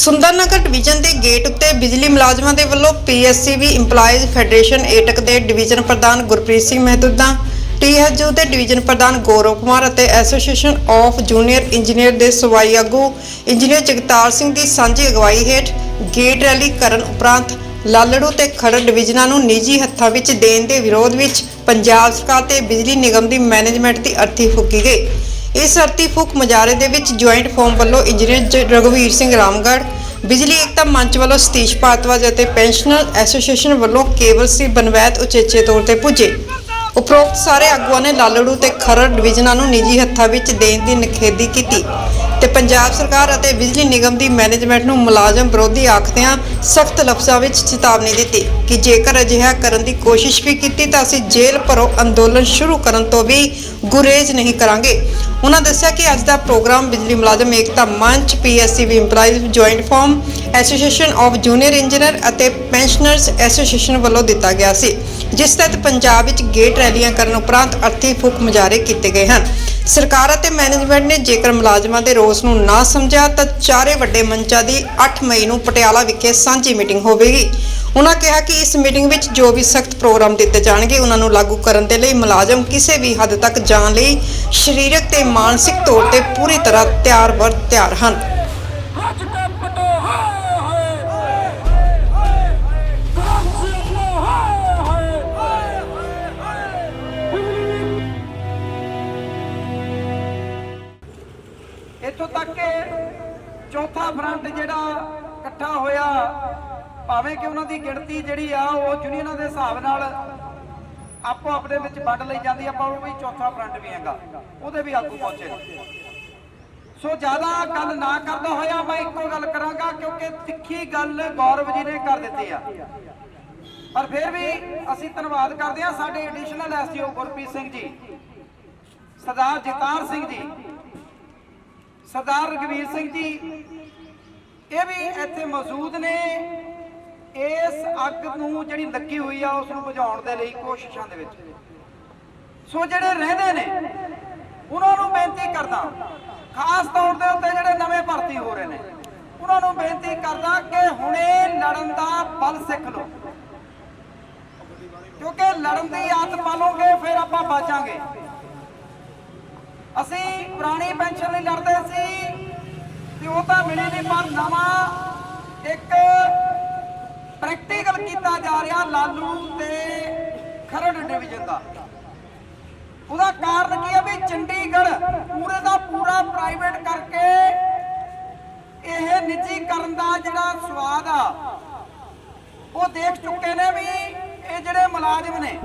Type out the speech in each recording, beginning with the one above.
Sundernagar division ਦੇ gate ਉੱਤੇ ਬਿਜਲੀ ਮੁਲਾਜ਼ਮਾਂ ਦੇ ਵੱਲੋਂ ਪੀਐਸਸੀਬੀ EMPLOYEES ਫੈਡਰੇਸ਼ਨ ਏਟਕ ਦੇ ਡਿਵੀਜ਼ਨ ਪ੍ਰਧਾਨ ਗੁਰਪ੍ਰੀਤ ਸਿੰਘ ਮਹਿਦੂਦਾ ਟੀਐਚਯੂ ਦੇ ਡਿਵੀਜ਼ਨ ਪ੍ਰਧਾਨ ਗੌਰਵ ਕੁਮਾਰ ਅਤੇ ਐਸੋਸੀਏਸ਼ਨ ਆਫ ਜੂਨੀਅਰ ਇੰਜੀਨੀਅਰ ਦੇ ਸਵਾਈ ਆਗੂ ਇੰਜੀਨੀਅਰ ਜਗਤਾਰ ਸਿੰਘ ਦੀ ਸਾਂਝੀ ਅਗਵਾਈ ਹੇਠ ਗੇਟ ਰੈਲੀ ਕਰਨ ਉਪਰੰਤ ਲਾਲੜੂ ਤੇ ਖਰੜ ਡਿਵੀਜ਼ਨਾਂ ਨੂੰ ਨਿੱਜੀ ਹੱਥਾਂ ਵਿੱਚ ਦੇਣ ਦੇ ਵਿਰੋਧ ਵਿੱਚ ਪੰਜਾਬ ਸਰਕਾਰ ਤੇ ਬਿਜਲੀ ਨਿਗਮ ਦੀ ਮੈਨੇਜਮੈਂਟ ਦੀ ਅਰਥੀ ਫੂਕੀ ਗਈ। ਇਸ ਅਰਥੀ ਫੂਕ ਮੁਜ਼ਾਹਰੇ ਦੇ ਵਿੱਚ ਜੁਆਇੰਟ ਫੋਰਮ ਵੱਲੋਂ ਇੰਜੀਨੀਅਰ ਜ- ਰਘੁਵੀਰ ਸਿੰਘ ਰਾਮਗੜ੍ਹ ਬਿਜਲੀ ਏਕਤਾ ਮੰਚ ਵੱਲੋਂ ਸਤੀਸ਼ ਭਾਰਤਵਾਜ ਅਤੇ ਪੈਨਸ਼ਨਰ ਐਸੋਸੀਏਸ਼ਨ ਵੱਲੋਂ ਕੇਵਲ ਸੀ ਬਨਵੈਤ ਉਚੇਚੇ ਤੌਰ ਤੇ ਪੁੱਜੇ। ਉਪਰੋਕਤ ਸਾਰੇ ਆਗੂਆਂ ਨੇ ਲਾਲੜੂ ਤੇ ਖਰੜ ਡਿਵੀਜ਼ਨਾਂ ਨੂੰ ਨਿੱਜੀ ਹੱਥਾਂ ਵਿੱਚ ਦੇਣ ਦੀ ਨਿਖੇਧੀ ਕੀਤੀ। ਤੇ ਪੰਜਾਬ ਸਰਕਾਰ ਅਤੇ ਬਿਜਲੀ ਨਿਗਮ ਦੀ ਮੈਨੇਜਮੈਂਟ ਨੂੰ ਮੁਲਾਜ਼ਮ ਵਿਰੋਧੀ ਆਖਦਿਆਂ ਸਖਤ ਲਫ਼ਜ਼ਾਂ ਵਿੱਚ ਚੇਤਾਵਨੀ ਦਿੱਤੀ ਕਿ ਜੇਕਰ ਅਜਿਹਾ ਕਰਨ ਦੀ ਕੋਸ਼ਿਸ਼ ਵੀ ਕੀਤੀ ਤਾਂ ਅਸੀਂ ਜੇਲ੍ਹ ਭਰੋ ਅੰਦੋਲਨ ਸ਼ੁਰੂ ਕਰਨ ਤੋਂ ਵੀ ਗੁਰੇਜ਼ ਨਹੀਂ ਕਰਾਂਗੇ। ਉਹਨਾਂ ਦੱਸਿਆ ਕਿ ਅੱਜ ਦਾ ਪ੍ਰੋਗਰਾਮ ਬਿਜਲੀ ਮੁਲਾਜ਼ਮ ਏਕਤਾ ਮੰਚ, PSCB employees joint forum association of junior engineer ਅਤੇ ਪੈਨਸ਼ਨਰਸ ਐਸੋਸੀਏਸ਼ਨ ਵੱਲੋਂ ਦਿੱਤਾ ਗਿਆ ਸੀ, ਜਿਸ ਤਹਿਤ ਪੰਜਾਬ ਵਿੱਚ ਗੇਟ ਰੈਲੀਆਂ ਕਰਨ ਉਪਰੰਤ ਅਰਥੀ ਫੂਕ ਮੁਜ਼ਾਹਰੇ ਕੀਤੇ ਗਏ ਹਨ। ਸਰਕਾਰ ਅਤੇ ਮੈਨੇਜਮੈਂਟ ਨੇ ਜੇਕਰ ਮੁਲਾਜ਼ਮਾਂ ਦੇ ਰੋਸ ਨੂੰ ਨਾ ਸਮਝਿਆ, ਤਾਂ ਚਾਰੇ ਵੱਡੇ ਮੰਚਾਂ ਦੀ 8 ਮਈ ਨੂੰ ਪਟਿਆਲਾ ਵਿਖੇ ਸਾਂਝੀ ਮੀਟਿੰਗ ਹੋਵੇਗੀ। ਉਹਨਾਂ ਕਿਹਾ ਕਿ ਇਸ ਮੀਟਿੰਗ ਵਿੱਚ ਜੋ ਵੀ ਸਖਤ ਪ੍ਰੋਗਰਾਮ ਦਿੱਤੇ ਜਾਣਗੇ ਉਹਨਾਂ ਨੂੰ ਲਾਗੂ ਕਰਨ ਦੇ ਲਈ ਮੁਲਾਜ਼ਮ ਕਿਸੇ ਵੀ ਹੱਦ ਤੱਕ ਜਾਣ ਲਈ ਸਰੀਰਕ ਤੇ ਮਾਨਸਿਕ ਤੌਰ ਤੇ ਪੂਰੀ ਤਰ੍ਹਾਂ ਤਿਆਰ ਵਰ ਤਿਆਰ ਹਨ। ਭਾਵੇਂ ਕਿ ਉਹਨਾਂ ਦੀ ਗਿਣਤੀ ਜਿਹੜੀ ਆ, ਉਹ ਯੂਨੀਅਨਾਂ ਦੇ ਹਿਸਾਬ ਨਾਲ ਆਪੋ ਆਪਣੇ ਵਿੱਚ ਵੰਡ ਲਈ ਜਾਂਦੀ ਆਪਾਂ ਉਹ ਵੀ ਚੌਥਾ ਫਰੰਟ ਵੀ ਹੈਗਾ। ਉਹਦੇ ਵੀ ਆਗੂ ਪਹੁੰਚੇ ਨੇ। ਸੋ ਜ਼ਿਆਦਾ ਗੱਲ ਨਾ ਕਰਦਾ ਹੋਇਆ ਮੈਂ ਇੱਕੋ ਗੱਲ ਕਰਾਂਗਾ, ਕਿਉਂਕਿ ਤਿੱਖੀ ਗੱਲ ਗੌਰਵ ਜੀ ਨੇ ਕਰ ਦਿੱਤੀ ਆ। ਪਰ ਫਿਰ ਵੀ ਅਸੀਂ ਧੰਨਵਾਦ ਕਰਦੇ ਹਾਂ ਸਾਡੇ ਐਡੀਸ਼ਨਲ ਐਸਜੀਓ ਗੁਰਪ੍ਰੀਤ ਸਿੰਘ ਜੀ, ਸਰਦਾਰ ਜਗਤਾਰ ਸਿੰਘ ਜੀ, ਸਰਦਾਰ ਰਗਵੀਰ ਸਿੰਘ ਜੀ। ਇਹ ਵੀ ਇੱਥੇ ਮੌਜੂਦ ਨੇ। ਇਸ ਅੱਗ ਨੂੰ ਜਿਹੜੀ ਲੱਗੀ ਹੋਈ ਆ, ਉਸ ਨੂੰ ਬੁਝਾਉਣ ਦੇ ਲਈ ਕੋਸ਼ਿਸ਼ਾਂ ਦੇ ਵਿੱਚ। ਸੋ ਜਿਹੜੇ ਰਹਿੰਦੇ ਨੇ, ਉਹਨਾਂ ਨੂੰ ਬੇਨਤੀ ਕਰਦਾ, ਖਾਸ ਤੌਰ ਦੇ ਉੱਤੇ ਜਿਹੜੇ ਨਵੇਂ ਭਰਤੀ ਹੋ ਰਹੇ ਨੇ, ਉਹਨਾਂ ਨੂੰ ਬੇਨਤੀ ਕਰਦਾ ਕਿ ਹੁਣੇ ਲੜਨ ਦਾ ਬਲ ਸਿੱਖ ਲਓ। ਕਿਉਂਕਿ ਲੜਨ ਦੀ ਆਦਤ ਪਾਲੋਗੇ, ਫਿਰ ਆਪਾਂ ਬਚਾਂਗੇ। ਅਸੀਂ ਪੁਰਾਣੀ ਪੈਨਸ਼ਨ ਲਈ ਲੜਦੇ ਸੀ, ਤੇ ਉਹ ਤਾਂ ਮਿਲੀ ਨਹੀਂ ਪਰ ਨਵਾਂ ਇੱਕ ਪ੍ਰੈਕਟੀਕਲ ਕੀਤਾ ਜਾ ਰਿਹਾ ਲਾਲੂ ਤੇ ਖਰੜ ਡਿਵੀਜ਼ਨ ਦਾ। ਉਹਦਾ ਕਾਰਨ ਕੀ ਹੈ ਵੀ ਚੰਡੀਗੜ੍ਹ ਪੂਰੇ ਦਾ ਪੂਰਾ ਪ੍ਰਾਈਵੇਟ ਕਰਕੇ ਇਹ ਨਿੱਜੀਕਰਨ ਦਾ ਜਿਹੜਾ ਸਵਾਦ ਆ, ਉਹ ਦੇਖ ਚੁੱਕੇ ਨੇ ਵੀ ਇਹ ਜਿਹੜੇ ਮੁਲਾਜ਼ਮ ਨੇ,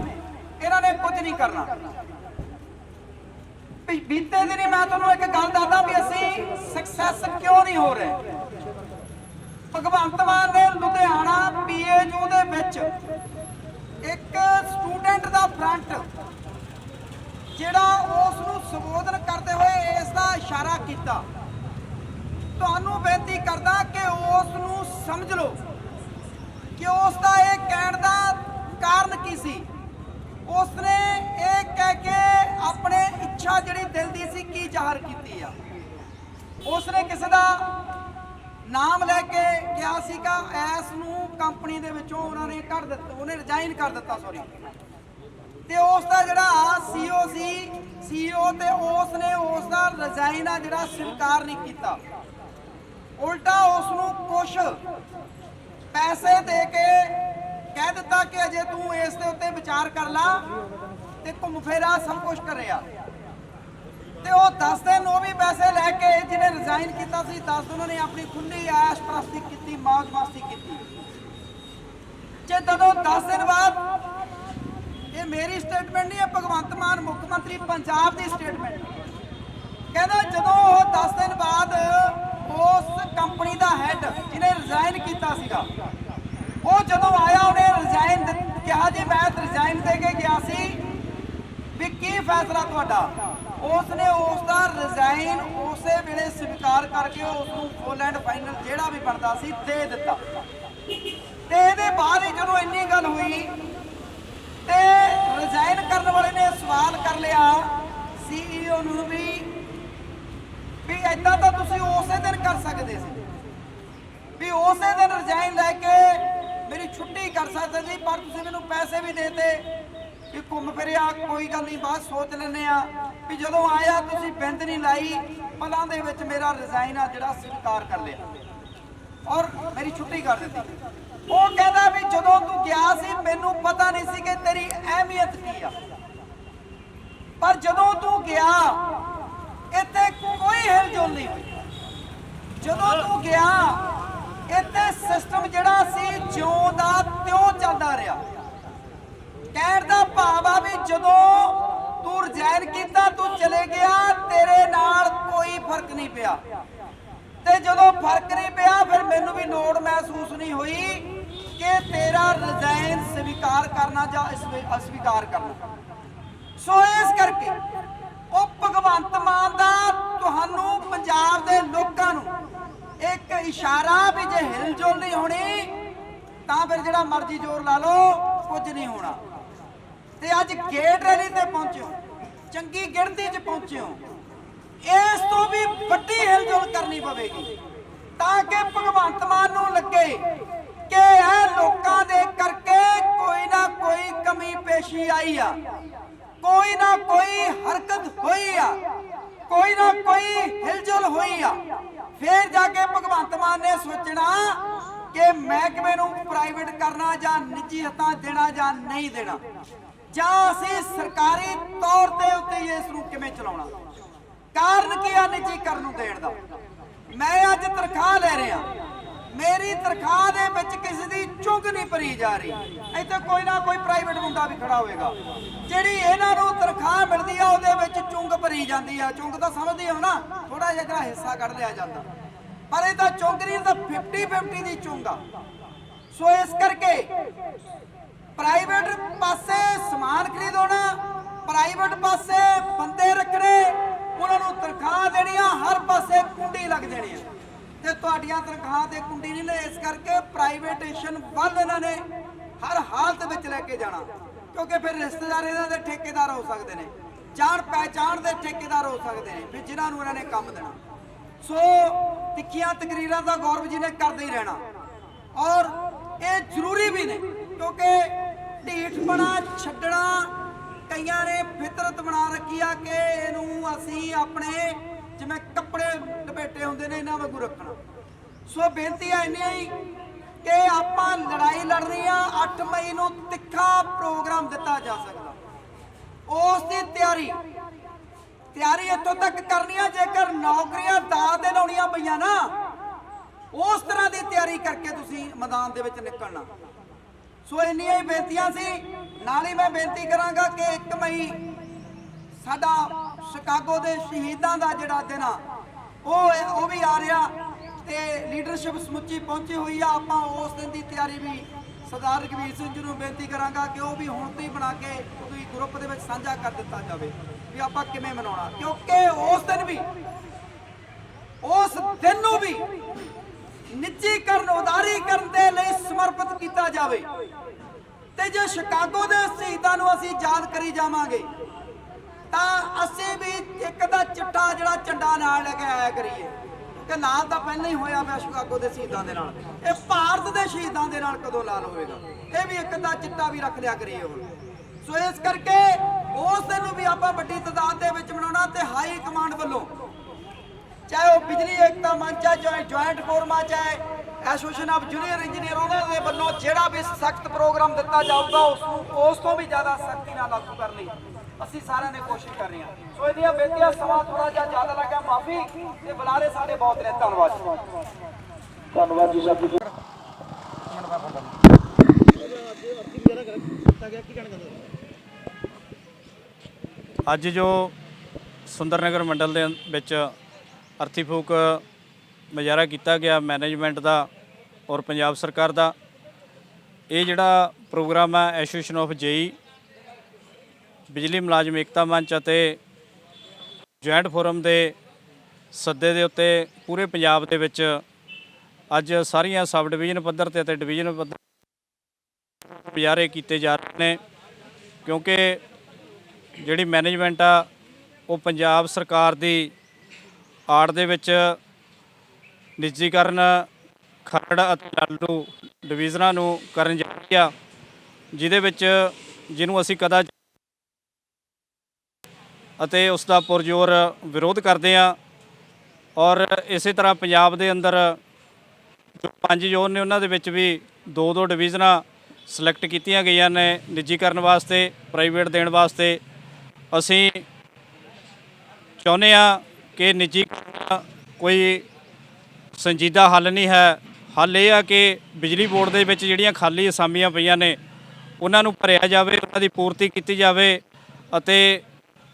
ਇਹਨਾਂ ਨੇ ਕੁਝ ਨਹੀਂ ਕਰਨਾ। ਬੀਤੇ ਦਿਨੀ ਮੈਂ ਤੁਹਾਨੂੰ ਇੱਕ ਗੱਲ ਦੱਸਦਾ ਵੀ ਅਸੀਂ ਸਕਸੈਸ ਕਿਉਂ ਨਹੀਂ ਹੋ ਰਹੇ? ਭਗਵੰਤ ਮਾਨ ਨੇ ਲੁਧਿਆਣਾ ਪੀਏਯੂ ਦੇ ਵਿੱਚ ਇੱਕ ਸਟੂਡੈਂਟ ਦਾ ਫਰੰਟ, ਜਿਹੜਾ ਉਸ ਨੂੰ ਸੰਬੋਧਨ ਕਰਦੇ ਹੋਏ ਇਸ ਦਾ ਇਸ਼ਾਰਾ ਕੀਤਾ। ਤੁਹਾਨੂੰ ਬੇਨਤੀ ਕਰਦਾ ਕਿ ਉਸ ਨੂੰ ਸਮਝ ਲਓ ਕਿ ਉਸ ਦਾ ਇਹ ਕਹਿਣ ਦਾ ਕਾਰਨ ਕੀ ਸੀ। ਉਸ ਨੇ ਇਹ ਕਹਿ ਕੇ ਆਪਣੇ ਇੱਛਾ ਜਿਹੜੀ ਦਿਲ ਦੀ ਸੀ, ਕੀ ਜ਼ਾਹਰ ਕੀਤੀ ਆ। ਉਸ ਨੇ ਕਿਸੇ ਦਾ ਨਾਮ ਲੈ ਕੇ ਗਿਆ ਸੀਗਾ, ਐਸ ਨੂੰ ਕੰਪਨੀ ਦੇ ਵਿੱਚੋਂ ਉਹਨਾਂ ਨੇ ਕੱਢ ਦਿੱਤਾ, ਉਹਨੇ ਰਿਜ਼ਾਈਨ ਕਰ ਦਿੱਤਾ ਸੌਰੀ ਤੇ ਉਸ ਦਾ ਜਿਹੜਾ ਸੀਓ ਸੀ ਸੀਓ ਤੇ ਉਸ ਨੇ ਉਸ ਦਾ ਰਿਜ਼ਾਈਨ ਆ ਜਿਹੜਾ ਸਵੀਕਾਰ ਨਹੀਂ ਕੀਤਾ। ਉਲਟਾ ਉਸ ਨੂੰ ਕੁਛ ਪੈਸੇ ਦੇ ਕੇ ਕਹਿ ਦਿੱਤਾ ਕਿ ਅਜੇ ਤੂੰ ਇਸ ਦੇ ਉੱਤੇ ਵਿਚਾਰ ਕਰ ਲਾ ਤੇ ਘੁੰਮ ਫੇਰਾ ਸਭ ਕੁਝ ਕਰਿਆ। ਤੇ ਉਹ 10 ਦਿਨ ਉਹ ਵੀ ਪੈਸੇ ਲੈ ਕੇ ਜਿਹਨੇ ਰਿਜ਼ਾਈਨ ਕੀਤਾ ਸੀ 10 ਦਿਨ ਉਹਨਾਂ ਨੇ ਆਪਣੀ ਖੁੱਲੀ ਐਸ਼ ਪ੍ਰਸਤੀ ਕੀਤੀ ਮौज ਮਸਤੀ ਕੀਤੀ। ਜੇ ਜਦੋਂ 10 ਦਿਨ ਬਾਅਦ ਇਹ ਮੇਰੀ ਸਟੇਟਮੈਂਟ ਨਹੀਂ ਹੈ ਭਗਵੰਤ ਮਾਨ ਮੁੱਖ ਮੰਤਰੀ ਪੰਜਾਬ ਦੀ ਸਟੇਟਮੈਂਟ ਕਹਿੰਦਾ ਜਦੋਂ ਉਹ 10 ਦਿਨ ਬਾਅਦ ਉਸ ਕੰਪਨੀ ਦਾ ਹੈੱਡ ਜਿਹਨੇ ਰਿਜ਼ਾਈਨ ਕੀਤਾ ਸੀਗਾ, ਉਹ ਜਦੋਂ ਆਇਆ, ਉਹਨੇ ਰਿਜ਼ਾਈਨ ਕਿਹਾ ਜੀ, ਮੈਂ ਰਿਜ਼ਾਈਨ ਦੇ ਕੇ ਫੈਸਲਾ ਤੁਹਾਡਾ। ਉਸ ਨੇ ਉਸ ਦਾ ਰਿਜ਼ਾਈਨ ਉਸੇ ਵੇਲੇ ਸਵੀਕਾਰ ਕਰਕੇ ਉਸ ਨੂੰ ਫੁੱਲ ਐਂਡ ਫਾਈਨਲ ਜਿਹੜਾ ਵੀ ਬਣਦਾ ਸੀ ਦੇ ਦਿੱਤਾ। ਤੇ ਇਹਦੇ ਬਾਅਦ ਹੀ ਜਦੋਂ ਇੰਨੀ ਗੱਲ ਹੋਈ, ਤੇ ਰਿਜ਼ਾਈਨ ਕਰਨ ਵਾਲੇ ਨੇ ਸਵਾਲ ਕਰ ਲਿਆ ਸੀਈਓ ਨੂੰ ਵੀ ਵੀ ਐਦਾਂ ਤਾਂ ਤੁਸੀਂ ਉਸੇ ਦਿਨ ਕਰ ਸਕਦੇ ਸੀ। ਵੀ ਉਸੇ ਦਿਨ ਰਿਜ਼ਾਈਨ ਲੈ ਕੇ ਮੇਰੀ ਛੁੱਟੀ ਕਰ ਸਕਦੇ ਸੀ, ਪਰ ਤੁਸੀਂ ਮੈਨੂੰ ਪੈਸੇ ਵੀ ਦੇਤੇ। ਕਿ ਘੁੰਮ ਫਿਰਿਆ, ਕੋਈ ਗੱਲ ਨਹੀਂ, ਬਾਅਦ ਸੋਚ ਲੈਨੇ ਆ ਵੀ ਜਦੋਂ ਆਇਆ ਤੁਸੀਂ ਬਿੰਦ ਨਹੀਂ ਲਾਈ, ਪਲਾਂ ਦੇ ਵਿੱਚ ਮੇਰਾ ਰਿਜ਼ਾਈਨ ਆ ਜਿਹੜਾ ਸਵੀਕਾਰ ਕਰ ਲਿਆ। ਔਰ ਮੇਰੀ ਛੁੱਟੀ ਕਰ ਦਿੱਤੀ। ਉਹ ਕਹਿੰਦਾ ਵੀ ਜਦੋਂ ਤੂੰ ਗਿਆ ਸੀ, ਮੈਨੂੰ ਪਤਾ ਨਹੀਂ ਸੀ ਕਿ ਤੇਰੀ ਅਹਿਮੀਅਤ ਕੀ ਆ। ਪਰ ਜਦੋਂ ਤੂੰ ਗਿਆ, ਇੱਥੇ ਕੋਈ ਹਿਲਜੁਲ ਨਹੀਂ ਹੋਈ। ਜਦੋਂ ਤੂੰ ਗਿਆ, ਇੱਥੇ ਸਿਸਟਮ ਜਿਹੜਾ ਸੀ ਜਿਉਂ ਦਾ ਤਿਉਂ ਚੱਲਦਾ ਰਿਹਾ। ਕਹਿਣ ਦਾ ਭਾਵ ਆ ਵੀ ਜਦੋਂ ਤੂੰ ਰਿਜ਼ਾਈਨ ਕੀਤਾ, ਤੂੰ ਚਲੇ ਗਿਆ, ਤੇਰੇ ਨਾਲ ਕੋਈ ਫ਼ਰਕ ਨਹੀਂ ਪਿਆ। ਤੇ ਜਦੋਂ ਫ਼ਰਕ ਨਹੀਂ ਪਿਆ, ਫਿਰ ਮੈਨੂੰ ਵੀ ਲੋੜ ਮਹਿਸੂਸ ਨਹੀਂ ਹੋਈ ਕਿ ਤੇਰਾ ਰਿਜ਼ਾਈਨ ਸਵੀਕਾਰ ਕਰਨਾ ਜਾਂ ਅਸਵੀਕਾਰ ਕਰਨਾ। ਸੋ ਇਸ ਕਰਕੇ ਉਹ ਭਗਵੰਤ ਮਾਨ ਦਾ ਤੁਹਾਨੂੰ ਪੰਜਾਬ ਦੇ ਲੋਕਾਂ ਨੂੰ ਇੱਕ ਇਸ਼ਾਰਾ ਵੀ ਜੇ ਹਿਲਜੁਲ ਨਹੀਂ ਹੋਣੀ, ਤਾਂ ਫਿਰ ਜਿਹੜਾ ਮਰਜ਼ੀ ਜ਼ੋਰ ਲਾ ਲਓ, ਕੁਝ ਨਹੀਂ ਹੋਣਾ। ਤੇ ਅੱਜ ਗੇਟ ਰੈਲੀ ਤੇ ਪਹੁੰਚਿਓ। ਚੰਗੀ ਗਿਣਤੀ 'ਚ ਪਹੁੰਚਿਓ। ਇਸ ਤੋਂ ਵੀ ਵੱਡੀ ਹਿਲਜੁਲ ਕਰਨੀ ਪਵੇਗੀ। ਤਾਂ ਕਿ ਭਗਵੰਤ ਮਾਨ ਨੂੰ ਲੱਗੇ ਕਿ ਇਹ ਲੋਕਾਂ ਦੇ ਕਰਕੇ ਕੋਈ ਨਾ ਕੋਈ ਕਮੀ ਪੇਸ਼ੀ ਆਈ ਆ। ਕੋਈ ਨਾ ਕੋਈ ਹਰਕਤ ਹੋਈ ਆ। ਕੋਈ ਨਾ ਕੋਈ ਹਿਲਜੁਲ ਹੋਈ ਆ। ਫੇਰ ਜਾ ਕੇ ਭਗਵੰਤ ਮਾਨ ਨੇ ਸੋਚਣਾ ਕਿ ਮਹਿਕਮੇ ਨੂੰ ਪ੍ਰਾਈਵੇਟ ਕਰਨਾ ਜਾਂ ਨਿੱਜੀ ਹੱਥਾਂ ਦੇਣਾ ਜਾਂ ਨਹੀਂ ਦੇਣਾ। ਜਾਂ ਅਸੀਂ ਸਰਕਾਰੀ ਤੌਰ ਤੇ ਉੱਤੇ ਇਸ ਨੂੰ ਕਿਵੇਂ ਚਲਾਉਣਾ? ਕਾਰਨ ਕੀ ਆ ਨਿੱਜੀਕਰਨ ਨੂੰ ਦੇਣ ਦਾ? ਮੈਂ ਅੱਜ ਤਨਖਾਹ ਲੈ ਰਿਹਾ। ਮੇਰੀ ਤਨਖਾਹ ਦੇ ਵਿੱਚ ਕਿਸੇ ਦੀ ਚੁੰਗ ਨਹੀਂ ਭਰੀ ਜਾ ਰਹੀ। ਇੱਥੇ ਕੋਈ ਨਾ ਕੋਈ ਪ੍ਰਾਈਵੇਟ ਮੁੰਡਾ ਵੀ ਖੜਾ ਹੋਵੇਗਾ। ਜਿਹੜੀ ਇਹਨਾਂ ਨੂੰ ਤਨਖਾਹ ਮਿਲਦੀ ਆ, ਉਹਦੇ ਵਿੱਚ ਚੁੰਗ ਭਰੀ ਜਾਂਦੀ ਆ। ਚੁੰਗ ਤਾਂ ਸਮਝਦੇ ਹੋ ਨਾ ਥੋੜਾ ਜਿਹਾ ਜਿਹੜਾ ਹਿੱਸਾ ਕੱਢ ਲਿਆ ਜਾਂਦਾ। ਪਰ ਇਹ ਤਾਂ ਚੁੰਗ ਨਹੀਂ, ਇਹ ਤਾਂ 50 50 ਦੀ ਚੁੰਗ ਆ। ਸੋ ਇਸ ਕਰਕੇ ਪ੍ਰਾਈਵੇਟ ਪਾਸੇ ਸਮਾਨ ਖਰੀਦੋਣਾ, ਪ੍ਰਾਈਵੇਟ ਪਾਸੇ ਬੰਦੇ ਰੱਖਣੇ, ਉਹਨਾਂ ਨੂੰ ਤਨਖਾਹ ਦੇਣੀਆਂ ਹਰ ਪਾਸੇ ਕੁੰਡੀ ਲੱਗ ਦੇਣੀ ਆ। ਤੇ ਤੁਹਾਡੀਆਂ ਤਨਖਾਹ ਤੇ ਕੁੰਡੀ ਨਹੀਂ ਲੈ, ਇਸ ਕਰਕੇ ਪ੍ਰਾਈਵੇਟੇਸ਼ਨ ਵੱਲ ਇਹਨਾਂ ਨੇ ਹਰ ਹਾਲਤ ਵਿੱਚ ਲੈ ਕੇ ਜਾਣਾ। ਕਿਉਂਕਿ ਫਿਰ ਰਿਸ਼ਤੇਦਾਰ ਇਹਨਾਂ ਦੇ ਠੇਕੇਦਾਰ ਹੋ ਸਕਦੇ ਨੇ। ਜਾਣ ਪਹਿਚਾਣ ਦੇ ਠੇਕੇਦਾਰ ਹੋ ਸਕਦੇ ਨੇ ਫਿਰ ਜਿਨ੍ਹਾਂ ਨੂੰ ਇਹਨਾਂ ਨੇ ਕੰਮ ਦੇਣਾ। ਸੋ ਤਿੱਖੀਆਂ ਤਕਰੀਰਾਂ ਦਾ ਗੌਰਵ ਜੀ ਨੇ ਕਰਦੇ ਹੀ ਰਹਿਣਾ। ਔਰ ਇਹ ਜ਼ਰੂਰੀ ਵੀ ਨੇ, ਕਿਉਂਕਿ ਢੀਠਪਣਾ ਛੱਡਣਾ, ਕਈਆਂ ਨੇ ਫਿਤਰਤ ਬਣਾ ਰੱਖੀ ਆ ਕਿ ਇਹਨੂੰ ਅਸੀਂ ਆਪਣੇ ਜਿਵੇਂ ਕੱਪੜੇ ਲਪੇਟੇ ਹੁੰਦੇ ਨੇ, ਇਹਨਾਂ ਵਾਂਗੂ ਰੱਖਣਾ। ਸੋ ਬੇਨਤੀ ਆ ਇੰਨੀ ਹੀ ਕਿ ਆਪਾਂ ਲੜਾਈ ਲੜਨੀ ਆ 8 ਮਈ ਨੂੰ ਤਿੱਖਾ ਪ੍ਰੋਗਰਾਮ ਦਿੱਤਾ ਜਾ ਸਕਦਾ। ਉਸ ਦੀ ਤਿਆਰੀ ਤਿਆਰੀ ਇੱਥੋਂ ਤੱਕ ਕਰਨੀ ਆ, ਜੇਕਰ ਨੌਕਰੀਆਂ ਦਾਅ ਤੇ ਲਾਉਣੀਆਂ ਪਈਆਂ ਨਾ, ਉਸ ਤਰ੍ਹਾਂ ਦੀ ਤਿਆਰੀ ਕਰਕੇ ਤੁਸੀਂ ਮੈਦਾਨ ਦੇ ਵਿੱਚ ਨਿਕਲਣਾ। ਸੋ ਇੰਨੀਆਂ ਹੀ ਬੇਨਤੀਆਂ ਸੀ। ਨਾਲ ਹੀ ਮੈਂ ਬੇਨਤੀ ਕਰਾਂਗਾ ਕਿ 1 ਮਈ ਸਾਡਾ ਸ਼ਿਕਾਗੋ ਦੇ ਸ਼ਹੀਦਾਂ ਦਾ ਜਿਹੜਾ ਦਿਨ ਆ, ਉਹ ਉਹ ਵੀ ਆ ਰਿਹਾ ਤੇ ਲੀਡਰਸ਼ਿਪ ਸਮੁੱਚੀ ਪਹੁੰਚੀ ਹੋਈ ਆ। ਆਪਾਂ ਉਸ ਦਿਨ ਦੀ ਤਿਆਰੀ ਵੀ ਸਰਦਾਰ ਰਘਵੀਰ ਸਿੰਘ ਜੀ ਨੂੰ ਬੇਨਤੀ ਕਰਾਂਗਾ ਕਿ ਉਹ ਵੀ ਹੁਣ ਤੋਂ ਹੀ ਬਣਾ ਕੇ ਕੋਈ ਗਰੁੱਪ ਦੇ ਵਿੱਚ ਸਾਂਝਾ ਕਰ ਦਿੱਤਾ ਜਾਵੇ ਵੀ ਆਪਾਂ ਕਿਵੇਂ ਮਨਾਉਣਾ। ਕਿਉਂਕਿ ਉਸ ਦਿਨ ਵੀ, ਉਸ ਦਿਨ ਨੂੰ ਵੀ ਨਿੱਜੀਕਰਨ, ਉਦਾਰੀਕਰਨ ਦੇ ਲਈ ਸਮਰਪਿਤ ਕੀਤਾ ਜਾਵੇ। ਤੇ ਜੇ ਸ਼ਿਕਾਗੋ ਦੇ ਸ਼ਹੀਦਾਂ ਨੂੰ ਅਸੀਂ ਯਾਦ ਕਰੀ ਜਾਵਾਂਗੇ, ਤਾਂ ਅਸੀਂ ਵੀ ਇੱਕ ਦਾ ਚਿੱਟਾ ਜਿਹੜਾ ਝੰਡਾ ਨਾਲ ਲੈ ਕੇ ਆਇਆ ਕਰੀਏ। ਕਿ ਲਾਲ ਤਾਂ ਪਹਿਲਾਂ ਹੀ ਹੋਇਆ ਪਿਆ ਸ਼ਿਕਾਗੋ ਦੇ ਸ਼ਹੀਦਾਂ ਦੇ ਨਾਲ। ਇਹ ਭਾਰਤ ਦੇ ਸ਼ਹੀਦਾਂ ਦੇ ਨਾਲ ਕਦੋਂ ਲਾਲ ਹੋਵੇਗਾ? ਇਹ ਵੀ ਇੱਕ ਦਾ ਚਿੱਟਾ ਵੀ ਰੱਖ ਲਿਆ ਕਰੀਏ ਹੁਣ। ਸੋ ਇਸ ਕਰਕੇ ਉਸ ਦਿਨ ਨੂੰ ਵੀ ਆਪਾਂ ਵੱਡੀ ਤਦਾਦ ਦੇ ਵਿੱਚ ਮਨਾਉਣਾ ਤੇ ਹਾਈ ਕਮਾਂਡ ਵੱਲੋਂ ਚਾਹੇ ਉਹ ਬਿਜਲੀ ਏਕਤਾ ਮੰਚ ਹੈ ਚਾਹੇ ਜੁਆਇੰਟ ਫੋਰਮ ਹੈ ਚਾਹੇ ਐਸੋਸੀਏਸ਼ਨ ਆਫ ਜੂਨੀਅਰ ਇੰਜੀਨੀਅਰ ਉਹਨਾਂ ਦੇ ਵੱਲੋਂ ਜਿਹੜਾ ਵੀ ਸਖਤ ਪ੍ਰੋਗਰਾਮ ਦਿੱਤਾ ਜਾਊਗਾ ਉਸ ਨੂੰ ਉਸ ਤੋਂ ਵੀ ਜ਼ਿਆਦਾ ਸਖਤੀ ਨਾਲ ਲਾਗੂ ਕਰਨ। ਅਸੀਂ ਸਾਰਿਆਂ ਨੇ ਕੋਸ਼ਿਸ਼ ਕਰ ਰਹੇ ਹਾਂ ਸੋ ਇਹਦੀਆਂ ਬੇਨਤੀਆਂ ਸਮਾਂ ਥੋੜਾ ਜਿਹਾ ਜ਼ਿਆਦਾ ਲੱਗਾ ਮਾਫੀ ਤੇ ਬੁਲਾਰੇ ਸਾਡੇ ਬਹੁਤ ਨੇ ਧੰਨਵਾਦ ਧੰਨਵਾਦ ਜੀ ਸਭ ਜੀ। ਅੱਜ ਜੋ ਸੁੰਦਰਨਗਰ ਮੰਡਲ ਦੇ ਵਿੱਚ ਅਰਥੀ ਫੂਕ ਮੁਜ਼ਾਹਰਾ ਕੀਤਾ ਗਿਆ ਮੈਨੇਜਮੈਂਟ ਦਾ ਔਰ ਪੰਜਾਬ ਸਰਕਾਰ ਦਾ। ਇਹ ਜਿਹੜਾ ਪ੍ਰੋਗਰਾਮ ਹੈ ਐਸੋਸੀਏਸ਼ਨ ਆਫ ਜੇਈ ਬਿਜਲੀ ਮੁਲਾਜ਼ਮ ਏਕਤਾ ਮੰਚ ਅਤੇ ਜੁਆਇੰਟ ਫੋਰਮ ਦੇ ਸੱਦੇ ਦੇ ਉੱਤੇ ਪੂਰੇ ਪੰਜਾਬ ਦੇ ਵਿੱਚ ਅੱਜ ਸਾਰੀਆਂ ਸਬ ਡਿਵੀਜ਼ਨ ਪੱਧਰ ਤੇ ਅਤੇ ਡਿਵੀਜ਼ਨ ਪੱਧਰ ਮੁਜ਼ਾਹਰੇ ਕੀਤੇ ਜਾ ਰਹੇ ਨੇ, ਕਿਉਂਕਿ ਜਿਹੜੀ ਮੈਨੇਜਮੈਂਟ ਆ, ਉਹ ਪੰਜਾਬ ਸਰਕਾਰ ਦੀ ਆੜ ਦੇ ਵਿੱਚ ਨਿੱਜੀਕਰਨ ਖਰੜ ਅਤੇ ਲਾਲੂ ਡਿਵੀਜ਼ਨਾਂ ਨੂੰ ਕਰਨ ਜਾ ਰਹੀ ਆ, ਜਿਹਦੇ ਵਿੱਚ ਜਿਹਨੂੰ ਅਸੀਂ ਕਦਾ ਅਤੇ ਉਸ ਦਾ ਪੁਰਜ਼ੋਰ ਵਿਰੋਧ ਕਰਦੇ ਆ ਔਰ ਇਸੇ ਤਰ੍ਹਾਂ ਪੰਜਾਬ ਦੇ ਅੰਦਰ ਜੋ ਪੰਜ ਜ਼ੋਨ ਨੇ, ਉਹਨਾਂ ਦੇ ਵਿੱਚ ਵੀ ਦੋ ਦੋ ਡਿਵੀਜ਼ਨਾਂ ਸਿਲੈਕਟ ਕੀਤੀਆਂ ਗਈਆਂ ਨੇ ਨਿੱਜੀਕਰਨ ਵਾਸਤੇ, ਪ੍ਰਾਈਵੇਟ ਦੇਣ ਵਾਸਤੇ। ਅਸੀਂ ਚਾਹੁੰਦੇ ਆ ਕਿ ਨਿੱਜੀ ਕੋਈ ਸੰਜੀਦਾ ਹੱਲ ਨਹੀਂ ਹੈ। ਹੱਲ ਇਹ ਆ ਕਿ ਬਿਜਲੀ ਬੋਰਡ ਦੇ ਵਿੱਚ ਜਿਹੜੀਆਂ ਖਾਲੀ ਅਸਾਮੀਆਂ ਪਈਆਂ ਨੇ, ਉਹਨਾਂ ਨੂੰ ਭਰਿਆ ਜਾਵੇ, ਉਹਨਾਂ ਦੀ ਪੂਰਤੀ ਕੀਤੀ ਜਾਵੇ ਅਤੇ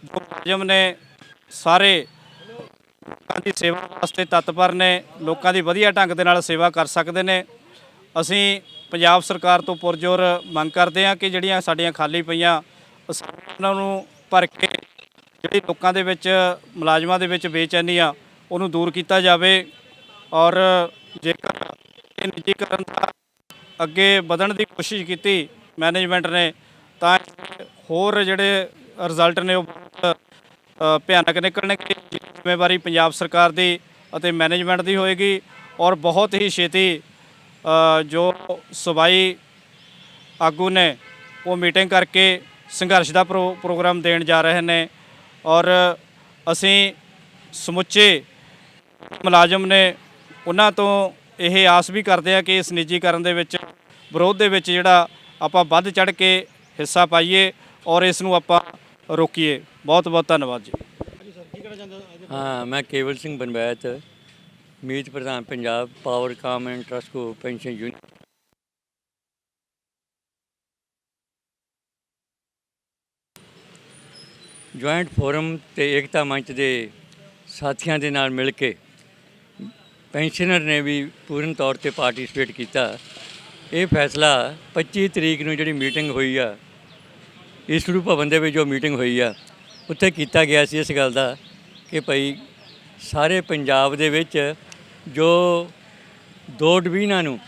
ਜੋ ਮੁਲਾਜ਼ਮ ਨੇ ਸਾਰੇ ਲੋਕਾਂ ਦੀ ਸੇਵਾ ਵਾਸਤੇ ਤਤਪਰ ਨੇ, ਲੋਕਾਂ ਦੀ ਵਧੀਆ ਢੰਗ ਦੇ ਨਾਲ ਸੇਵਾ ਕਰ ਸਕਦੇ ਨੇ। ਅਸੀਂ ਪੰਜਾਬ ਸਰਕਾਰ ਤੋਂ ਪੁਰਜ਼ੋਰ ਮੰਗ ਕਰਦੇ ਹਾਂ ਕਿ ਜਿਹੜੀਆਂ ਸਾਡੀਆਂ ਖਾਲੀ ਪਈਆਂ ਅਸਾਮੀਆਂ, ਉਹਨਾਂ ਨੂੰ ਭਰ ਕੇ ਜਿਹੜੀ ਲੋਕਾਂ ਦੇ ਵਿੱਚ ਮੁਲਾਜ਼ਮਾਂ ਦੇ ਵਿੱਚ ਬੇਚੈਨੀ ਆ ਉਹਨੂੰ ਦੂਰ ਕੀਤਾ ਜਾਵੇ ਔਰ ਜੇਕਰ ਇਹ ਨਿੱਜੀਕਰਨ ਦਾ ਅੱਗੇ ਵਧਣ ਦੀ ਕੋਸ਼ਿਸ਼ ਕੀਤੀ ਮੈਨੇਜਮੈਂਟ ਨੇ ਤਾਂ ਹੋਰ ਜਿਹੜੇ ਰਿਜ਼ਲਟ ਨੇ ਉਹ ਬਹੁਤ, ਭਿਆਨਕ ਨਿਕਲਣਗੇ ਜ਼ਿੰਮੇਵਾਰੀ ਪੰਜਾਬ ਸਰਕਾਰ ਦੀ ਅਤੇ ਮੈਨੇਜਮੈਂਟ ਦੀ ਹੋਏਗੀ ਔਰ ਬਹੁਤ ਹੀ ਛੇਤੀ ਜੋ ਸਬਾਈ ਆਗੂ ਨੇ ਉਹ ਮੀਟਿੰਗ ਕਰਕੇ ਸੰਘਰਸ਼ ਦਾ ਪ੍ਰੋ- ਪ੍ਰੋਗਰਾਮ ਦੇਣ ਜਾ ਰਹੇ ਨੇ। ਔਰ ਅਸੀਂ ਸਮੁੱਚੇ ਮੁਲਾਜ਼ਮ ਨੇ ਉਹਨਾਂ ਤੋਂ ਇਹ ਆਸ ਵੀ ਕਰਦੇ ਆ ਕਿ ਇਸ ਨਿੱਜੀਕਰਨ ਦੇ ਵਿੱਚ, ਵਿਰੋਧ ਦੇ ਵਿੱਚ ਜਿਹੜਾ ਆਪਾਂ ਵੱਧ ਚੜ ਕੇ ਹਿੱਸਾ ਪਾਈਏ ਔਰ ਇਸ ਨੂੰ ਆਪਾਂ ਰੋਕੀਏ। ਬਹੁਤ ਬਹੁਤ ਧੰਨਵਾਦ ਜੀ। ਹਾਂ, ਮੈਂ ਕੇਵਲ ਸਿੰਘ ਬਨਵੈਤ, ਮੀਤ ਪ੍ਰਧਾਨ Punjab power com and Transco pension union joint forum ਤੇ ਏਕਤਾ ਮੰਚ ਦੇ ਸਾਥੀਆਂ ਦੇ ਨਾਲ ਮਿਲ ਕੇ ਪੈਨਸ਼ਨਰ ਨੇ ਵੀ ਪੂਰਨ ਤੌਰ ਤੇ ਪਾਰਟਿਸਿਪੇਟ ਕੀਤਾ। ਇਹ ਫੈਸਲਾ 25 ਤਰੀਕ ਨੂੰ ਜਿਹੜੀ ਮੀਟਿੰਗ ਹੋਈ ਆ ਈਸਟਰੂ ਭਵਨ ਦੇ ਵਿੱਚ ਜੋ ਮੀਟਿੰਗ ਹੋਈ ਆ, ਉੱਥੇ ਕੀਤਾ ਗਿਆ ਸੀ ਇਸ ਗੱਲ ਦਾ ਕਿ ਭਈ ਸਾਰੇ ਪੰਜਾਬ ਦੇ ਵਿੱਚ ਜੋ ਦੋ ਡਿਵੀਨਾਂ ਨੂੰ,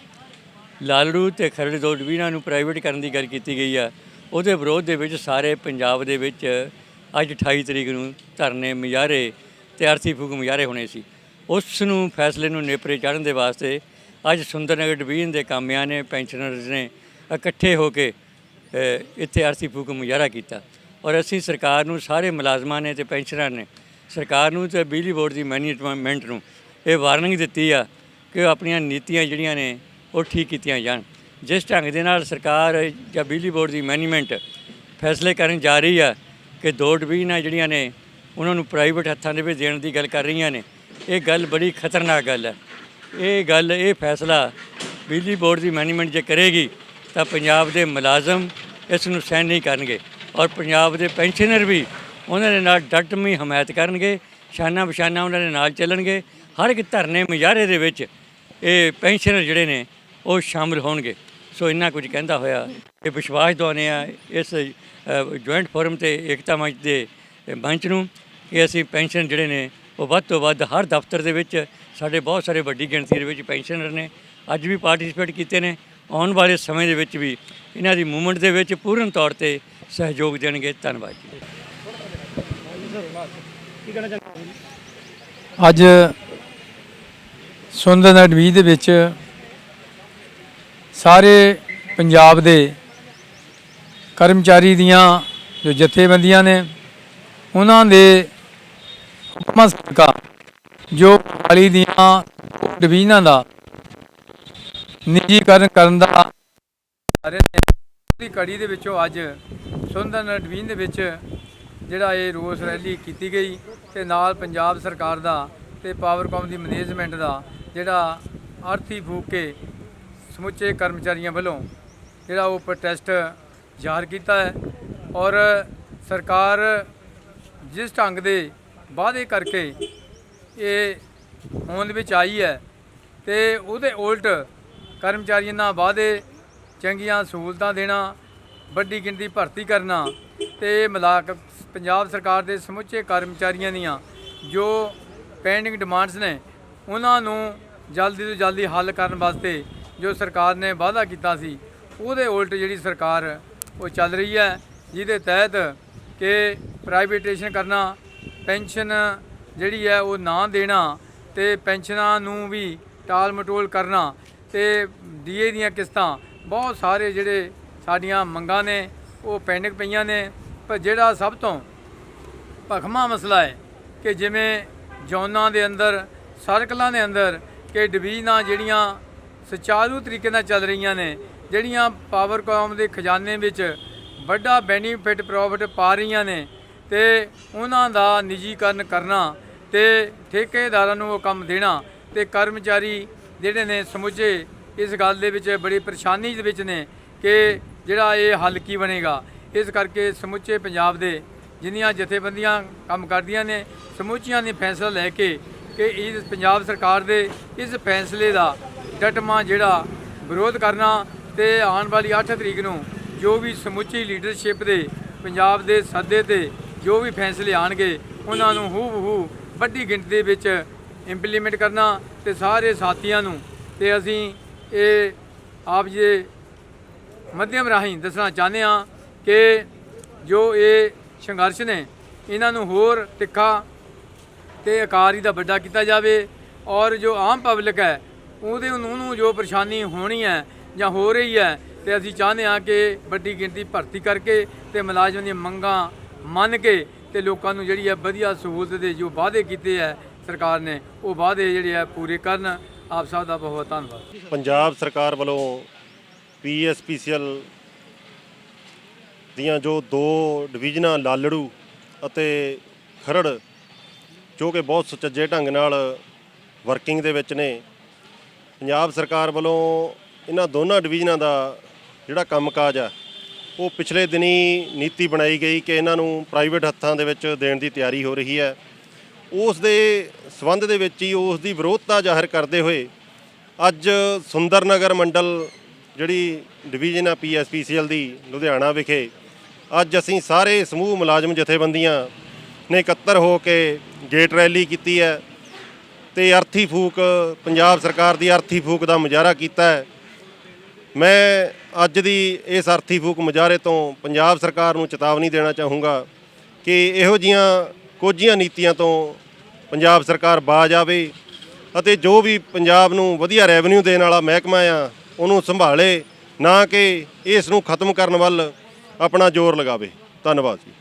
ਲਾਲੜੂ ਤੇ ਖਰੜ ਦੋ ਡਿਵੀਨਾਂ ਨੂੰ ਪ੍ਰਾਈਵੇਟ ਕਰਨ ਦੀ ਗੱਲ ਕੀਤੀ ਗਈ ਆ, ਉਹਦੇ ਵਿਰੋਧ ਦੇ ਵਿੱਚ ਸਾਰੇ ਪੰਜਾਬ ਦੇ ਵਿੱਚ ਅੱਜ 28 ਤਰੀਕ ਨੂੰ ਧਰਨੇ ਮੁਜ਼ਾਹਰੇ ਤੇ ਅਰਥੀ ਫੂਕ ਮੁਜ਼ਾਹਰੇ ਹੋਣੇ ਸੀ। ਉਸ ਨੂੰ ਫੈਸਲੇ ਨੂੰ ਨੇਪਰੇ ਚਾੜਨ ਦੇ ਵਾਸਤੇ ਅੱਜ ਸੁੰਦਰਨਗਰ ਡਿਵੀਜ਼ਨ ਦੇ ਕਾਮਿਆਂ ਨੇ ਪੈਨਸ਼ਨਰਜ਼ ਨੇ ਇਕੱਠੇ ਹੋ ਕੇ ਇੱਥੇ ਅਰਥੀ ਫੂਕ ਮੁਜ਼ਾਹਰਾ ਕੀਤਾ। ਔਰ ਅਸੀਂ ਸਰਕਾਰ ਨੂੰ, ਸਾਰੇ ਮੁਲਾਜ਼ਮਾਂ ਨੇ ਤੇ ਪੈਨਸ਼ਨਰ ਨੇ, ਸਰਕਾਰ ਨੂੰ ਤੇ ਬਿਜਲੀ ਬੋਰਡ ਦੀ ਮੈਨੇਜਮੈਂਟ ਨੂੰ ਇਹ ਵਾਰਨਿੰਗ ਦਿੱਤੀ ਆ ਕਿ ਉਹ ਆਪਣੀਆਂ ਨੀਤੀਆਂ ਜਿਹੜੀਆਂ ਨੇ, ਉਹ ਠੀਕ ਕੀਤੀਆਂ ਜਾਣ। ਜਿਸ ਢੰਗ ਦੇ ਨਾਲ ਸਰਕਾਰ ਜਾਂ ਬਿਜਲੀ ਬੋਰਡ ਦੀ ਮੈਨੇਜਮੈਂਟ ਫੈਸਲੇ ਕਰਨ ਜਾ ਰਹੀ ਆ ਕਿ ਦੋ ਡਿਵੀਜ਼ਨਾਂ ਜਿਹੜੀਆਂ ਨੇ, ਉਹਨਾਂ ਨੂੰ ਪ੍ਰਾਈਵੇਟ ਹੱਥਾਂ ਦੇ ਵਿੱਚ ਦੇਣ ਦੀ ਗੱਲ ਕਰ ਰਹੀਆਂ ਨੇ। ਇਹ ਗੱਲ ਬੜੀ ਖਤਰਨਾਕ ਗੱਲ ਹੈ। ਇਹ ਗੱਲ, ਇਹ ਫੈਸਲਾ ਬਿਜਲੀ ਬੋਰਡ ਦੀ ਮੈਨੇਜਮੈਂਟ ਜੇ ਕਰੇਗੀ, ਤਾਂ ਪੰਜਾਬ ਦੇ ਮੁਲਾਜ਼ਮ ਇਸ ਨੂੰ ਸਹਿਣ ਨਹੀਂ ਕਰਨਗੇ ਔਰ ਪੰਜਾਬ ਦੇ ਪੈਨਸ਼ਨਰ ਵੀ ਉਹਨਾਂ ਦੇ ਨਾਲ ਡਟਮੀ ਹਮਾਇਤ ਕਰਨਗੇ, ਸ਼ਾਨਾ ਬਸ਼ਾਨਾ ਉਹਨਾਂ ਦੇ ਨਾਲ ਚੱਲਣਗੇ। ਹਰ ਇੱਕ ਧਰਨੇ ਮੁਜ਼ਾਹਰੇ ਦੇ ਵਿੱਚ ਇਹ ਪੈਨਸ਼ਨਰ ਜਿਹੜੇ ਨੇ, ਉਹ ਸ਼ਾਮਲ ਹੋਣਗੇ। ਸੋ ਇੰਨਾ ਕੁਝ ਕਹਿੰਦਾ ਹੋਇਆ, ਇਹ ਵਿਸ਼ਵਾਸ ਦਵਾਉਂਦੇ ਆ, ਇਸ ਜੁਆਇੰਟ ਫੋਰਮ ਤੇ ਏਕਤਾ ਮੰਚ ਦੇ ਮੰਚ ਨੂੰ ਕਿ ਅਸੀਂ ਪੈਨਸ਼ਨ ਜਿਹੜੇ ਨੇ, ਉਹ ਵੱਧ ਤੋਂ ਵੱਧ ਹਰ ਦਫ਼ਤਰ ਦੇ ਵਿੱਚ ਸਾਡੇ ਬਹੁਤ ਸਾਰੇ ਵੱਡੀ ਗਿਣਤੀ ਦੇ ਵਿੱਚ ਪੈਨਸ਼ਨਰ ਨੇ, ਅੱਜ ਵੀ ਪਾਰਟਿਸਿਪੇਟ ਕੀਤੇ ਨੇ, ਆਉਣ ਵਾਲੇ ਸਮੇਂ ਦੇ ਵਿੱਚ ਵੀ ਇਹਨਾਂ ਦੀ ਮੂਵਮੈਂਟ ਦੇ ਵਿੱਚ ਪੂਰਨ ਤੌਰ ਤੇ ਸਹਿਯੋਗ ਦੇਣਗੇ। ਧੰਨਵਾਦ ਜੀ। ਅੱਜ ਸੁੰਦਰਨਗਰ ਡਿਵੀਜ਼ਨ ਦੇ ਵਿੱਚ ਸਾਰੇ ਪੰਜਾਬ ਦੇ ਕਰਮਚਾਰੀ ਦੀਆਂ ਜੋ ਜਥੇਬੰਦੀਆਂ ਨੇ, ਉਹਨਾਂ ਦੇ ਹੁਕਮਾਂ ਸਦਕਾ ਜੋ ਹਾਲੀ ਦੀਆਂ ਡਿਵੀਜ਼ਨਾਂ ਦਾ ਨਿੱਜੀਕਰਨ ਕਰਨ ਦਾ ਸਾਰੇ ਦੀ ਕੜੀ ਦੇ ਵਿੱਚੋਂ ਅੱਜ ਸੁੰਦਰ ਡਿਵੀਜ਼ਨ ਦੇ ਵਿੱਚ ਜਿਹੜਾ ਇਹ ਰੋਸ ਰੈਲੀ ਕੀਤੀ ਗਈ ਤੇ ਨਾਲ ਪੰਜਾਬ ਸਰਕਾਰ ਦਾ ਤੇ ਪਾਵਰਕਾਮ ਦੀ ਮੈਨੇਜਮੈਂਟ ਦਾ ਜਿਹੜਾ ਅਰਥੀ ਫੂਕ ਕੇ ਸਮੁੱਚੇ ਕਰਮਚਾਰੀਆਂ ਵੱਲੋਂ ਜਿਹੜਾ ਉਹ ਪ੍ਰੋਟੈਸਟ ਜ਼ਾਹਰ ਕੀਤਾ ਹੈ ਔਰ ਸਰਕਾਰ ਜਿਸ ਢੰਗ ਦੇ ਵਾਅਦੇ ਕਰਕੇ ਇਹ ਹੋਂਦ ਵਿੱਚ ਆਈ ਹੈ ਤੇ ਉਹਦੇ ਉਲਟ ਕਰਮਚਾਰੀਆਂ ਨਾਲ ਵਾਅਦੇ, ਚੰਗੀਆਂ ਸਹੂਲਤਾਂ ਦੇਣਾ, ਵੱਡੀ ਗਿਣਤੀ ਭਰਤੀ ਕਰਨਾ ਤੇ ਮਲਾਕ, ਪੰਜਾਬ ਸਰਕਾਰ ਦੇ ਸਮੁੱਚੇ ਕਰਮਚਾਰੀਆਂ ਦੀਆਂ ਜੋ ਪੈਂਡਿੰਗ ਡਿਮਾਂਡਸ ਨੇ, ਉਹਨਾਂ ਨੂੰ ਜਲਦੀ ਤੋਂ ਜਲਦੀ ਹੱਲ ਕਰਨ ਵਾਸਤੇ ਜੋ ਸਰਕਾਰ ਨੇ ਵਾਅਦਾ ਕੀਤਾ ਸੀ, ਉਹਦੇ ਉਲਟ ਜਿਹੜੀ ਸਰਕਾਰ ਉਹ ਚੱਲ ਰਹੀ ਹੈ, ਜਿਹਦੇ ਤਹਿਤ ਕਿ ਪ੍ਰਾਈਵੇਟੇਸ਼ਨ ਕਰਨਾ, ਪੈਨਸ਼ਨ ਜਿਹੜੀ ਹੈ ਉਹ ਨਾ ਦੇਣਾ ਤੇ ਪੈਨਸ਼ਨਾਂ ਨੂੰ ਵੀ ਟਾਲ ਮਟੋਲ ਕਰਨਾ ਤੇ ਡੀਏ ਦੀਆਂ ਕਿਸ਼ਤਾਂ, ਬਹੁਤ ਸਾਰੇ ਜਿਹੜੇ ਸਾਡੀਆਂ ਮੰਗਾਂ ਨੇ, ਉਹ ਪੈਂਡਿੰਗ ਪਈਆਂ ਨੇ। ਪਰ ਜਿਹੜਾ ਸਭ ਤੋਂ ਭਖਮਾ ਮਸਲਾ ਹੈ ਕਿ ਜਿਵੇਂ ਜੌਨਾਂ ਦੇ ਅੰਦਰ, ਸਰਕਲਾਂ ਦੇ ਅੰਦਰ ਕਿ ਡਿਵੀਜ਼ਨਾਂ ਜਿਹੜੀਆਂ ਸੁਚਾਰੂ ਤਰੀਕੇ ਨਾਲ ਚੱਲ ਰਹੀਆਂ ਨੇ ਜਿਹੜੀਆਂ ਪਾਵਰਕਾਮ ਦੇ ਖਜ਼ਾਨੇ ਵਿੱਚ ਵੱਡਾ ਬੈਨੀਫਿਟ ਪ੍ਰੋਫਿਟ ਪਾ ਰਹੀਆਂ ਨੇ ਤੇ ਉਹਨਾਂ ਦਾ ਨਿੱਜੀਕਰਨ ਕਰਨਾ ਤੇ ਠੇਕੇਦਾਰਾਂ ਨੂੰ ਉਹ ਕੰਮ ਦੇਣਾ ਤੇ ਕਰਮਚਾਰੀ ਜਿਹੜੇ ਨੇ ਸਮੁੱਚੇ ਇਸ ਗੱਲ ਦੇ ਵਿੱਚ ਬੜੀ ਪਰੇਸ਼ਾਨੀ ਦੇ ਵਿੱਚ ਨੇ ਕਿ ਜਿਹੜਾ ਇਹ ਹੱਲ ਕੀ ਬਣੇਗਾ। ਇਸ ਕਰਕੇ ਸਮੁੱਚੇ ਪੰਜਾਬ ਦੇ ਜਿੰਨੀਆਂ ਜਥੇਬੰਦੀਆਂ ਕੰਮ ਕਰਦੀਆਂ ਨੇ, ਸਮੁੱਚੀਆਂ ਨੇ ਫੈਸਲਾ ਲੈ ਕੇ ਕਿ ਇਸ ਪੰਜਾਬ ਸਰਕਾਰ ਦੇ ਇਸ ਫੈਸਲੇ ਦਾ ਡਟਮਾ ਜਿਹੜਾ ਵਿਰੋਧ ਕਰਨਾ ਤੇ ਆਉਣ ਵਾਲੀ 8 ਤਰੀਕ ਨੂੰ ਜੋ ਵੀ ਸਮੁੱਚੀ ਲੀਡਰਸ਼ਿਪ ਦੇ, ਪੰਜਾਬ ਦੇ ਸੱਦੇ ਤੇ ਜੋ ਵੀ ਫੈਸਲੇ ਆਣਗੇ ਉਹਨਾਂ ਨੂੰ ਹੂ ਹੂ ਵੱਡੀ ਗਿਣਤੀ ਵਿੱਚ ਇੰਪਲੀਮੈਂਟ ਕਰਨਾ ਤੇ ਸਾਰੇ ਸਾਥੀਆਂ ਨੂੰ ਤੇ ਅਸੀਂ ਇਹ ਆਪ ਜੀ ਮਾਧਿਅਮ ਰਾਹੀਂ ਦੱਸਣਾ ਚਾਹੁੰਦੇ ਹਾਂ ਕਿ ਜੋ ਇਹ ਸੰਘਰਸ਼ ਨੇ, ਇਹਨਾਂ ਨੂੰ ਹੋਰ ਤਿੱਖਾ ਤੇ ਆਕਾਰੀ ਦਾ ਵੱਡਾ ਕੀਤਾ ਜਾਵੇ ਔਰ ਜੋ ਆਮ ਪਬਲਿਕ ਹੈ, ਉਹਦੇ ਨੂੰ ਨੂੰ ਜੋ ਪਰੇਸ਼ਾਨੀ ਹੋਣੀ ਹੈ ਜਾਂ ਹੋ ਰਹੀ ਹੈ, ਤੇ ਅਸੀਂ ਚਾਹੁੰਦੇ ਹਾਂ ਕਿ ਵੱਡੀ ਗਿਣਤੀ ਭਰਤੀ ਕਰਕੇ ਤੇ ਮੁਲਾਜ਼ਮਾਂ ਦੀਆਂ ਮੰਗਾਂ ਮੰਨ ਕੇ ਤੇ ਲੋਕਾਂ ਨੂੰ ਜਿਹੜੀ ਹੈ ਵਧੀਆ ਸਹੂਲਤ ਦੇ ਜੋ ਵਾਅਦੇ ਕੀਤੇ ਹੈ ਸਰਕਾਰ ਨੇ, ਉਹ ਵਾਅਦੇ ਜਿਹੜੇ ਹੈ ਪੂਰੇ ਕਰਨ। ਆਪ ਸਭ ਦਾ ਬਹੁਤ ਬਹੁਤ ਧੰਨਵਾਦ। ਪੰਜਾਬ ਸਰਕਾਰ ਵੱਲੋਂ ਪੀਐਸਪੀਸੀਐਲ ਦੀਆਂ ਜੋ ਦੋ ਡਿਵੀਜ਼ਨਾਂ, ਲਾਲੜੂ ਅਤੇ ਖਰੜ, ਜੋ ਕਿ ਬਹੁਤ ਸੁਚੱਜੇ ਢੰਗ ਨਾਲ ਵਰਕਿੰਗ ਦੇ ਵਿੱਚ ਨੇ, ਪੰਜਾਬ ਸਰਕਾਰ ਵੱਲੋਂ ਇਹਨਾਂ ਦੋਨਾਂ ਡਿਵੀਜ਼ਨਾਂ ਦਾ ਜਿਹੜਾ ਕੰਮਕਾਜ ਆ, ਉਹ ਪਿਛਲੇ ਦਿਨੀ ਨੀਤੀ ਬਣਾਈ ਗਈ ਕਿ ਇਹਨਾਂ ਨੂੰ ਪ੍ਰਾਈਵੇਟ ਹੱਥਾਂ ਦੇ ਵਿੱਚ ਦੇਣ ਦੀ ਤਿਆਰੀ ਹੋ ਰਹੀ ਹੈ। ਉਸ ਦੇ ਸਬੰਧ ਦੇ ਵਿੱਚ ਹੀ ਉਸ ਦੀ ਵਿਰੋਧਤਾ ਜ਼ਾਹਿਰ ਕਰਦੇ ਹੋਏ ਅੱਜ ਸੁੰਦਰ ਨਗਰ ਮੰਡਲ ਜਿਹੜੀ ਡਿਵੀਜ਼ਨ ਆ ਪੀਐਸਪੀਸੀਐਲ ਦੀ, ਲੁਧਿਆਣਾ ਵਿਖੇ, ਅੱਜ ਅਸੀਂ ਸਾਰੇ ਸਮੂਹ ਮੁਲਾਜ਼ਮ ਜਥੇਬੰਦੀਆਂ ਨੇ ਇਕੱਤਰ ਹੋ ਕੇ ਗੇਟ ਰੈਲੀ ਕੀਤੀ ਹੈ ਤੇ ਅਰਥੀ ਫੂਕ, ਪੰਜਾਬ ਸਰਕਾਰ ਦੀ ਅਰਥੀ ਫੂਕ ਦਾ ਮੁਜ਼ਾਹਰਾ ਕੀਤਾ ਹੈ। ਮੈਂ ਅੱਜ ਦੀ ਇਸ ਅਰਥੀ ਫੂਕ ਮੁਜ਼ਾਹਰੇ ਤੋਂ ਪੰਜਾਬ ਸਰਕਾਰ ਨੂੰ ਚੇਤਾਵਨੀ ਦੇਣਾ ਚਾਹੂੰਗਾ ਕਿ ਇਹੋ ਜੀਆਂ ਕੋਝੀਆਂ ਨੀਤੀਆਂ ਤੋਂ ਪੰਜਾਬ ਸਰਕਾਰ ਬਾਜ ਆਵੇ ਅਤੇ ਜੋ ਵੀ ਪੰਜਾਬ ਨੂੰ ਵਧੀਆ ਰੈਵਨਿਊ ਦੇਣ ਵਾਲਾ ਮਹਿਕਮਾ ਆ, ਉਹਨੂੰ ਸੰਭਾਲੇ, ਨਾ ਕਿ ਇਸ ਨੂੰ ਖਤਮ ਕਰਨ ਵੱਲ ਆਪਣਾ ਜ਼ੋਰ ਲਗਾਵੇ। ਧੰਨਵਾਦ ਜੀ।